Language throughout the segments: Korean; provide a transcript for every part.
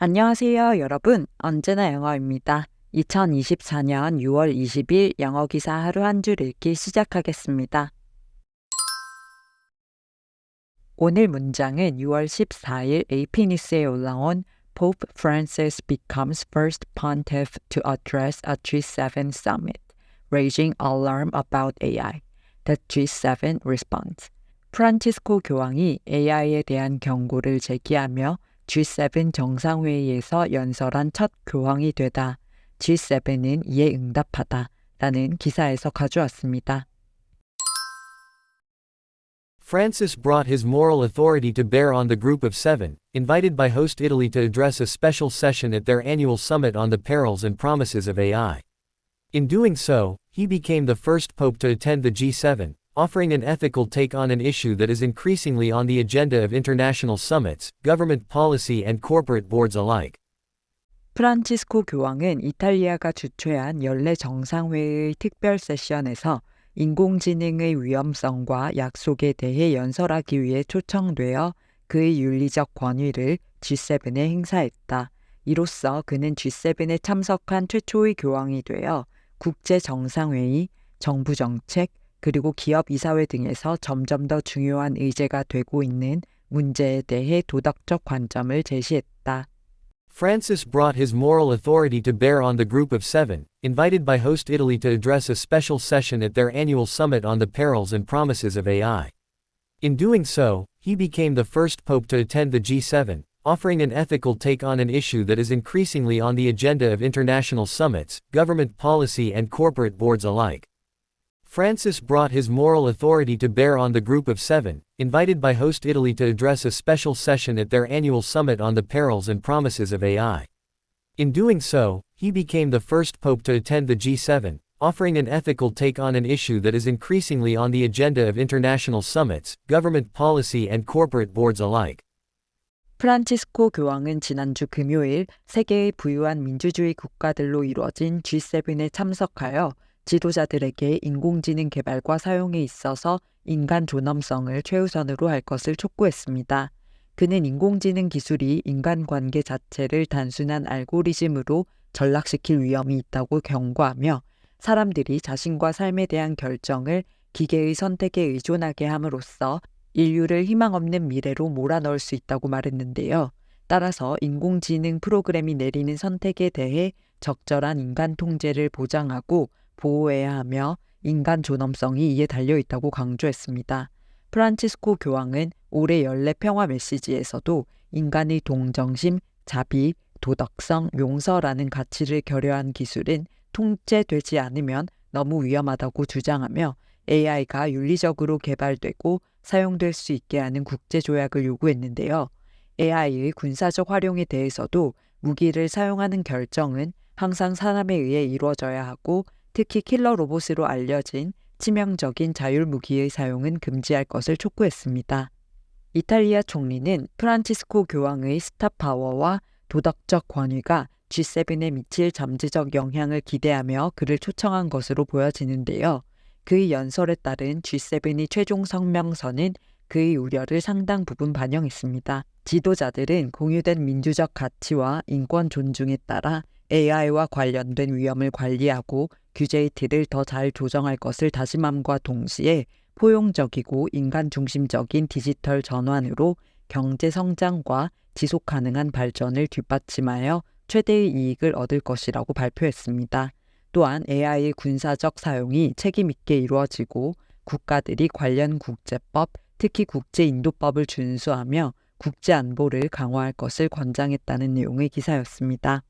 안녕하세요, 여러분. 언제나 영어입니다. 2024년 6월 20일 영어 기사 하루 한 줄 읽기 시작하겠습니다. 오늘 문장은 6월 14일 AP 뉴스에 올라온 Pope Francis becomes first pontiff to address a G7 summit, raising alarm about AI. The G7 responds. 프란치스코 교황이 AI에 대한 경고를 제기하며 G7 정상회의에서 연설한 첫 교황이 되다. G7은 이에 응답하다. 라는 기사에서 가져왔습니다. Francis brought his moral authority to bear on the Group of Seven, invited by host Italy to address a special session at their annual summit on the perils and promises of AI. In doing so, he became the first pope to attend the G7, offering an ethical take on an issue that is increasingly on the agenda of international summits, government policy and corporate boards alike. 프란치스코 교황은 이탈리아가 주최한 연례 정상회의 특별 세션에서 인공지능의 위험성과 약속에 대해 연설하기 위해 초청되어 그의 윤리적 권위를 G7에 행사했다. 이로써 그는 G7에 참석한 최초의 교황이 되어 국제 정상회의, 정부 정책, 그리고 기업 이사회 등에서 점점 더 중요한 의제가 되고 있는 문제에 대해 도덕적 관점을 제시했다. Francis brought his moral authority to bear on the Group of Seven, invited by host Italy to address a special session at their annual summit on the perils and promises of AI. In doing so, he became the first pope to attend the G7, offering an ethical take on an issue that is increasingly on the agenda of international summits, government policy and corporate boards alike. Francis brought his moral authority to bear on the Group of Seven, invited by host Italy to address a special session at their annual summit on the perils and promises of AI. In doing so, he became the first pope to attend the G7, offering an ethical take on an issue that is increasingly on the agenda of international summits, government policy and corporate boards alike. 프란치스코 교황은 지난주 금요일 세계의 부유한 민주주의 국가들로 이루어진 G7에 참석하여 지도자들에게 인공지능 개발과 사용에 있어서 인간 존엄성을 최우선으로 할 것을 촉구했습니다. 그는 인공지능 기술이 인간 관계 자체를 단순한 알고리즘으로 전락시킬 위험이 있다고 경고하며 사람들이 자신과 삶에 대한 결정을 기계의 선택에 의존하게 함으로써 인류를 희망 없는 미래로 몰아넣을 수 있다고 말했는데요. 따라서 인공지능 프로그램이 내리는 선택에 대해 적절한 인간 통제를 보장하고 보호해야 하며 인간 존엄성이 이에 달려 있다고 강조했습니다. 프란치스코 교황은 올해 연례 평화 메시지에서도 인간의 동정심, 자비, 도덕성, 용서라는 가치를 결여한 기술은 통제되지 않으면 너무 위험하다고 주장하며 AI가 윤리적으로 개발되고 사용될 수 있게 하는 국제 조약을 요구했는데요. AI의 군사적 활용에 대해서도 무기를 사용하는 결정은 항상 사람에 의해 이루어져야 하고 특히 킬러 로봇으로 알려진 치명적인 자율 무기의 사용은 금지할 것을 촉구했습니다. 이탈리아 총리는 프란치스코 교황의 스타 파워와 도덕적 권위가 G7에 미칠 잠재적 영향을 기대하며 그를 초청한 것으로 보여지는데요. 그의 연설에 따른 G7의 최종 성명서는 그의 우려를 상당 부분 반영했습니다. 지도자들은 공유된 민주적 가치와 인권 존중에 따라 AI와 관련된 위험을 관리하고 규제의 틀을 더 잘 조정할 것을 다짐함과 동시에 포용적이고 인간 중심적인 디지털 전환으로 경제 성장과 지속 가능한 발전을 뒷받침하여 최대의 이익을 얻을 것이라고 발표했습니다. 또한 AI의 군사적 사용이 책임 있게 이루어지고 국가들이 관련 국제법, 특히 국제인도법을 준수하며 국제 안보를 강화할 것을 권장했다는 내용의 기사였습니다.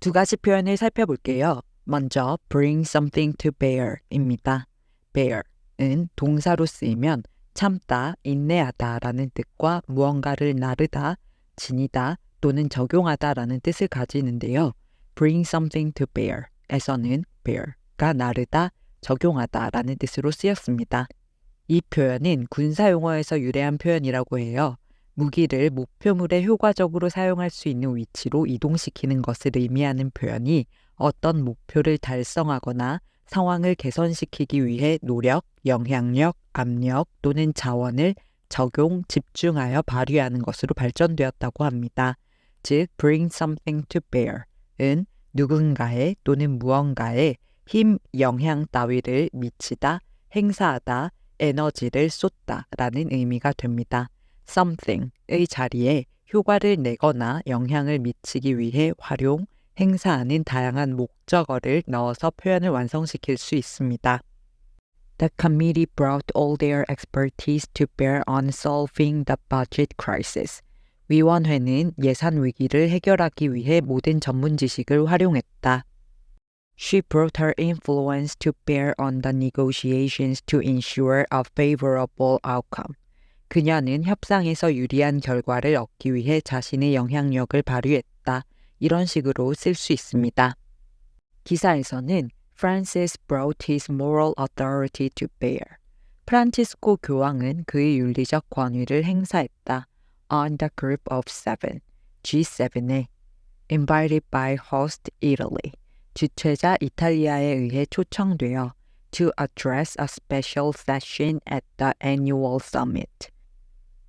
두 가지 표현을 살펴볼게요. 먼저 bring something to bear입니다. bear은 동사로 쓰이면 참다, 인내하다라는 뜻과 무언가를 나르다, 지니다 또는 적용하다라는 뜻을 가지는데요. bring something to bear에서는 bear가 나르다, 적용하다라는 뜻으로 쓰였습니다. 이 표현은 군사 용어에서 유래한 표현이라고 해요. 무기를 목표물에 효과적으로 사용할 수 있는 위치로 이동시키는 것을 의미하는 표현이 어떤 목표를 달성하거나 상황을 개선시키기 위해 노력, 영향력, 압력 또는 자원을 적용, 집중하여 발휘하는 것으로 발전되었다고 합니다. 즉 bring something to bear 은 누군가의 또는 무언가에 힘, 영향 따위를 미치다, 행사하다, 에너지를 쏟다 라는 의미가 됩니다. Something의 자리에 효과를 내거나 영향을 미치기 위해 활용, 행사하는 다양한 목적어를 넣어서 표현을 완성시킬 수 있습니다. The committee brought all their expertise to bear on solving the budget crisis. 위원회는 예산 위기를 해결하기 위해 모든 전문 지식을 활용했다. She brought her influence to bear on the negotiations to ensure a favorable outcome. 그녀는 협상에서 유리한 결과를 얻기 위해 자신의 영향력을 발휘했다. 이런 식으로 쓸 수 있습니다. 기사에서는 Francis brought his moral authority to bear. 프란치스코 교황은 그의 윤리적 권위를 행사했다. On the group of seven, G7에 invited by host Italy. 주최자 이탈리아에 의해 초청되어 to address a special session at the annual summit.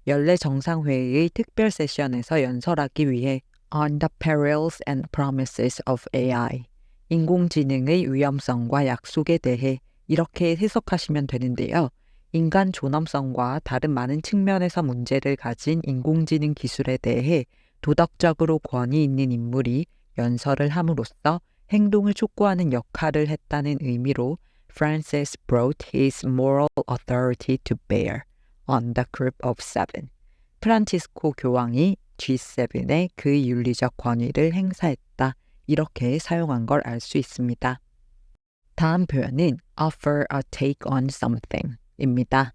연례 정상회의의 특별 세션에서 연설하기 위해 on the perils and promises of AI. 인공지능의 위험성과 약속에 대해 이렇게 해석하시면 되는데요. 인간 존엄성과 다른 많은 측면에서 문제를 가진 인공지능 기술에 대해 도덕적으로 권위 있는 인물이 연설을 함으로써 행동을 촉구하는 역할을 했다는 의미로 Francis brought his moral authority to bear on the group of seven. 프란치스코 교황이 G7에 그 윤리적 권위를 행사했다. 이렇게 사용한 걸 알 수 있습니다. 다음 표현은 offer a take on something 입니다.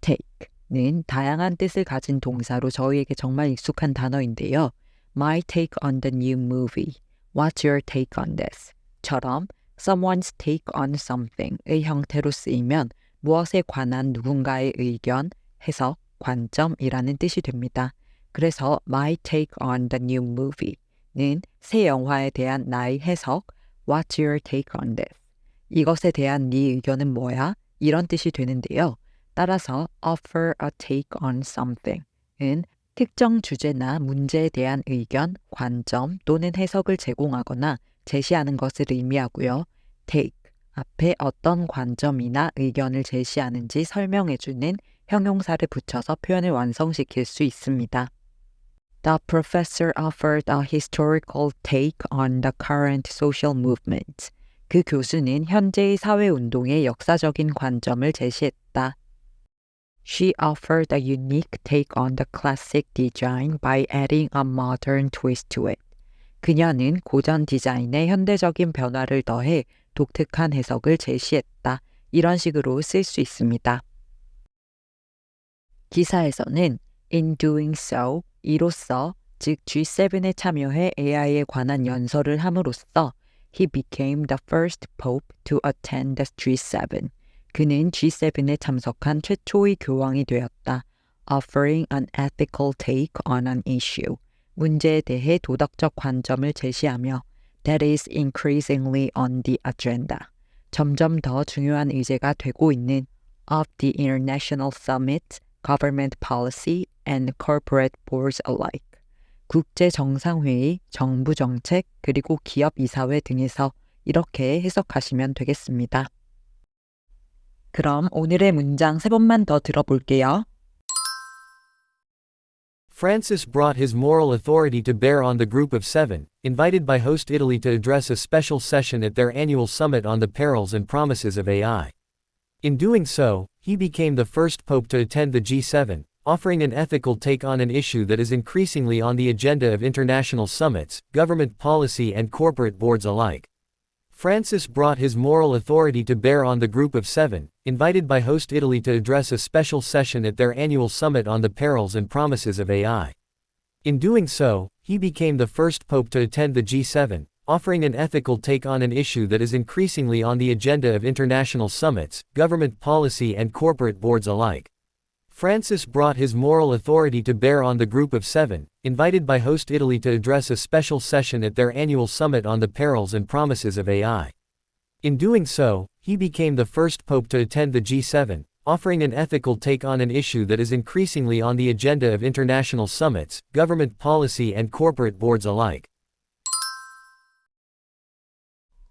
take는 다양한 뜻을 가진 동사로 저희에게 정말 익숙한 단어인데요. My take on the new movie. What's your take on this? 처럼 someone's take on something의 형태로 쓰이면 무엇에 관한 누군가의 의견, 해석, 관점이라는 뜻이 됩니다. 그래서 my take on the new movie는 새 영화에 대한 나의 해석, what's your take on this? 이것에 대한 네 의견은 뭐야? 이런 뜻이 되는데요. 따라서 offer a take on something은 특정 주제나 문제에 대한 의견, 관점 또는 해석을 제공하거나 제시하는 것을 의미하고요. take 앞에 어떤 관점이나 의견을 제시하는지 설명해주는 형용사를 붙여서 표현을 완성시킬 수 있습니다. The professor offered a historical take on the current social movement. 그 교수는 현재의 사회 운동의 역사적인 관점을 제시했다. She offered a unique take on the classic design by adding a modern twist to it. 그녀는 고전 디자인에 현대적인 변화를 더해 독특한 해석을 제시했다. 이런 식으로 쓸 수 있습니다. 기사에서는 in doing so, 이로써 즉 G7에 참여해 AI에 관한 연설을 함으로써 he became the first pope to attend the G7. 그는 G7에 참석한 최초의 교황이 되었다. offering an ethical take on an issue. 문제에 대해 도덕적 관점을 제시하며 that is increasingly on the agenda. 점점 더 중요한 의제가 되고 있는 of the International Summit, Government Policy and Corporate Boards alike. 국제 정상회의, 정부 정책, 그리고 기업 이사회 등에서 이렇게 해석하시면 되겠습니다. 그럼 오늘의 문장 세 번만 더 들어볼게요. Francis brought his moral authority to bear on the group of seven, invited by host Italy to address a special session at their annual summit on the perils and promises of AI. In doing so, he became the first pope to attend the G7, offering an ethical take on an issue that is increasingly on the agenda of international summits, government policy, and corporate boards alike. Francis brought his moral authority to bear on the group of seven, invited by host Italy to address a special session at their annual summit on the perils and promises of AI. In doing so, he became the first pope to attend the G7, offering an ethical take on an issue that is increasingly on the agenda of international summits, government policy, and corporate boards alike. Francis brought his moral authority to bear on the group of seven, invited by host Italy to address a special session at their annual summit on the perils and promises of AI. In doing so, he became the first pope to attend the G7, offering an ethical take on an issue that is increasingly on the agenda of international summits, government policy, and corporate boards alike.